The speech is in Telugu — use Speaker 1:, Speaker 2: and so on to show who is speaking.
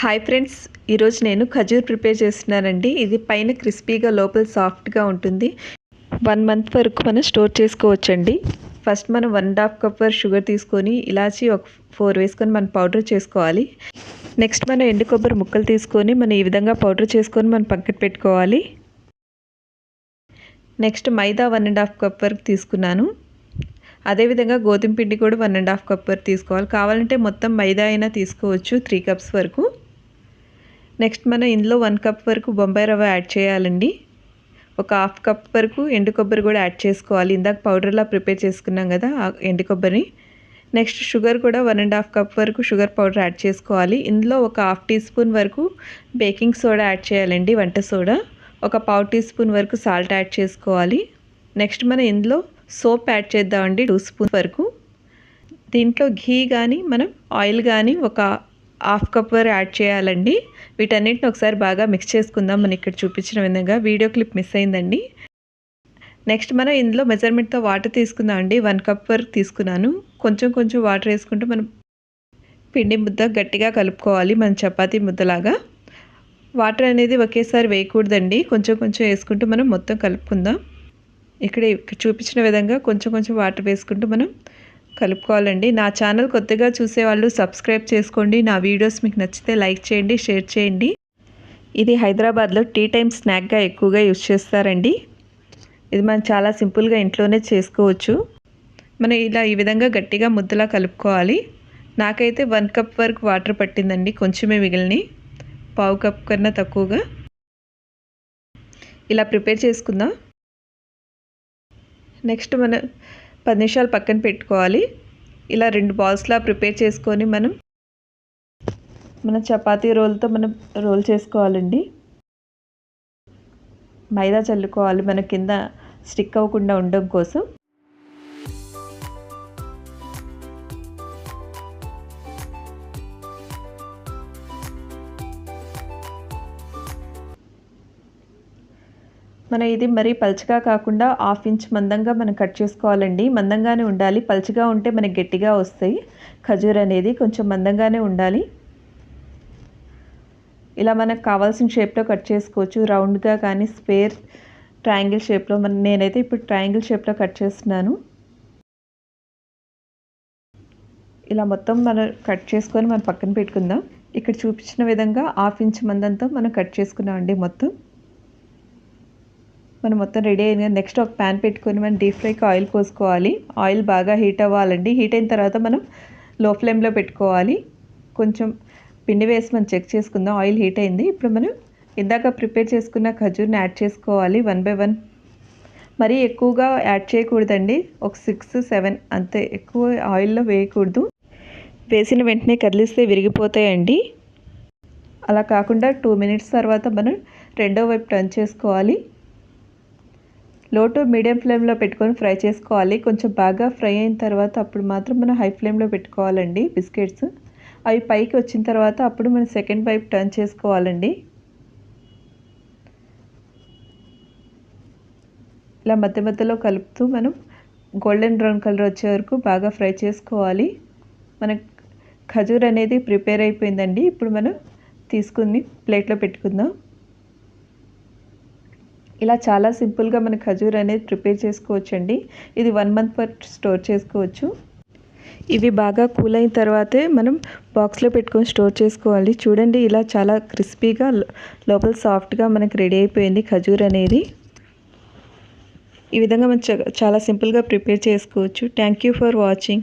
Speaker 1: హాయ్ ఫ్రెండ్స్ ఈరోజు నేను ఖజూర్ ప్రిపేర్ చేస్తున్నానండి. ఇది పైన క్రిస్పీగా లోపల సాఫ్ట్గా ఉంటుంది. వన్ మంత్ వరకు మనం స్టోర్ చేసుకోవచ్చండి. ఫస్ట్ మనం వన్ అండ్ హాఫ్ కప్ వరకు షుగర్ తీసుకొని ఇలాచి ఒక ఫోర్ వేసుకొని మనం పౌడర్ చేసుకోవాలి. నెక్స్ట్ మనం ఎండు కొబ్బరి ముక్కలు తీసుకొని మనం ఈ విధంగా పౌడర్ చేసుకొని మనం పక్కన పెట్టుకోవాలి. Next maida one and half cup వరకు తీసుకున్నాను. అదేవిధంగా గోధుమ పిండి కూడా వన్ అండ్ హాఫ్ కప్ వరకు తీసుకోవాలి. కావాలంటే మొత్తం మైదా అయినా తీసుకోవచ్చు త్రీ కప్స్ వరకు. నెక్స్ట్ మనం ఇందులో వన్ కప్ వరకు బొంబాయి రవ్వ యాడ్ చేయాలండి. ఒక హాఫ్ కప్ వరకు ఎండు కొబ్బరి కూడా యాడ్ చేసుకోవాలి. ఇందాక పౌడర్లా ప్రిపేర్ చేసుకున్నాం కదా ఎండు కొబ్బరిని. నెక్స్ట్ షుగర్ కూడా వన్ అండ్ హాఫ్ కప్ వరకు షుగర్ పౌడర్ యాడ్ చేసుకోవాలి. ఇందులో ఒక హాఫ్ టీ స్పూన్ వరకు బేకింగ్ సోడా యాడ్ చేయాలండి వంట సోడా. ఒక పావు టీ స్పూన్ వరకు సాల్ట్ యాడ్ చేసుకోవాలి. నెక్స్ట్ మనం ఇందులో సోప్ యాడ్ చేద్దామండి టూ స్పూన్ వరకు. దీంట్లో ఘీ కానీ మనం ఆయిల్ కానీ ఒక హాఫ్ కప్ వరకు యాడ్ చేయాలండి. వీటన్నిటిని ఒకసారి బాగా మిక్స్ చేసుకుందాం. మనం ఇక్కడ చూపించిన విధంగా వీడియో క్లిప్ మిస్ అయిందండి. నెక్స్ట్ మనం ఇందులో మెజర్మెంట్తో వాటర్ తీసుకుందాం అండి. వన్ కప్ వరకు తీసుకున్నాను. కొంచెం కొంచెం వాటర్ వేసుకుంటూ మనం పిండి ముద్ద గట్టిగా కలుపుకోవాలి. మన చపాతీ ముద్దలాగా. వాటర్ అనేది ఒకేసారి వేయకూడదండి. కొంచెం కొంచెం వేసుకుంటూ మనం మొత్తం కలుపుకుందాం. ఇక్కడ చూపించిన విధంగా కొంచెం కొంచెం వాటర్ వేసుకుంటూ మనం కలుపుకోవాలండి. నా ఛానల్ కొత్తగా చూసేవాళ్ళు సబ్స్క్రైబ్ చేసుకోండి. నా వీడియోస్ మీకు నచ్చితే లైక్ చేయండి షేర్ చేయండి. ఇది హైదరాబాద్లో టీ టైం స్నాక్గా ఎక్కువగా యూజ్ చేస్తారండి. ఇది మనం చాలా సింపుల్గా ఇంట్లోనే చేసుకోవచ్చు. మనం ఇలా ఈ విధంగా గట్టిగా ముద్దలా కలుపుకోవాలి. నాకైతే వన్ కప్ వరకు వాటర్ పట్టిందండి కొంచెమే మిగిలిని. పావు కప్ కన్నా తక్కువగా. ఇలా ప్రిపేర్ చేసుకుందాం. నెక్స్ట్ మనం పది నిమిషాలు పక్కన పెట్టుకోవాలి. ఇలా రెండు బాల్స్లా ప్రిపేర్ చేసుకొని మనం మన చపాతీ రోల్తో మనం రోల్ చేసుకోవాలండి. మైదా చల్లుకోవాలి. మన కింద స్టిక్ అవ్వకుండా ఉండడం కోసం. మనం ఇది మరీ పలుచగా కాకుండా హాఫ్ ఇంచ్ మందంగా మనం కట్ చేసుకోవాలండి. మందంగానే ఉండాలి. పలుచగా ఉంటే మనకి గట్టిగా వస్తాయి. ఖజూర్ అనేది కొంచెం మందంగానే ఉండాలి. ఇలా మనకు కావాల్సిన షేప్లో కట్ చేసుకోవచ్చు. రౌండ్గా కానీ స్పేర్ ట్రయాంగిల్ షేప్లో మన నేనైతే ఇప్పుడు ట్రయాంగిల్ షేప్లో కట్ చేస్తున్నాను. ఇలా మొత్తం మనం కట్ చేసుకొని మనం పక్కన పెట్టుకుందాం. ఇక్కడ చూపించిన విధంగా హాఫ్ ఇంచ్ మందంతో మనం కట్ చేసుకున్నామండి మొత్తం. మనం మొత్తం రెడీ అయిన నెక్స్ట్ ఒక ప్యాన్ పెట్టుకొని మనం డీప్ ఫ్రైకి ఆయిల్ పోసుకోవాలి. ఆయిల్ బాగా హీట్ అవ్వాలండి. హీట్ అయిన తర్వాత మనం లో ఫ్లేమ్లో పెట్టుకోవాలి. కొంచెం పిండి వేసి మనం చెక్ చేసుకుందాం. ఆయిల్ హీట్ అయింది. ఇప్పుడు మనం ఇందాక ప్రిపేర్ చేసుకున్న ఖజూర్ని యాడ్ చేసుకోవాలి వన్ బై వన్ మరీ ఎక్కువగా యాడ్ చేయకూడదండి. ఒక సిక్స్ సెవెన్ అంతే. ఎక్కువ ఆయిల్లో వేయకూడదు. వేసిన వెంటనే కదిలిస్తే విరిగిపోతాయండి. అలా కాకుండా టూ మినిట్స్ తర్వాత మనం రెండో వైపు టర్న్ చేసుకోవాలి. లో టు మీడియం ఫ్లేమ్లో పెట్టుకొని ఫ్రై చేసుకోవాలి. కొంచెం బాగా ఫ్రై అయిన తర్వాత అప్పుడు మాత్రం మనం హై ఫ్లేమ్లో పెట్టుకోవాలండి బిస్కెట్స్. అవి పైకి వచ్చిన తర్వాత అప్పుడు మనం సెకండ్ వైపు టర్న్ చేసుకోవాలండి. ఇలా మధ్య మధ్యలో కలుపుతూ మనం గోల్డెన్ బ్రౌన్ కలర్ వచ్చే వరకు బాగా ఫ్రై చేసుకోవాలి. మన ఖజూర్ అనేది ప్రిపేర్ అయిపోయిందండి. ఇప్పుడు మనం తీసుకుని ప్లేట్లో పెట్టుకుందాం. ఇలా చాలా సింపుల్గా మన ఖజూర్ అనేది ప్రిపేర్ చేసుకోవచ్చండి. ఇది వన్ మంత్ పాటు స్టోర్ చేసుకోవచ్చు. ఇవి బాగా కూల్ అయిన తర్వాతే మనం బాక్స్లో పెట్టుకొని స్టోర్ చేసుకోవాలి. చూడండి ఇలా చాలా క్రిస్పీగా లోపల సాఫ్ట్గా మనకి రెడీ అయిపోయింది ఖజూర్ అనేది. ఈ విధంగా మనం చాలా సింపుల్గా ప్రిపేర్ చేసుకోవచ్చు. Thank you for watching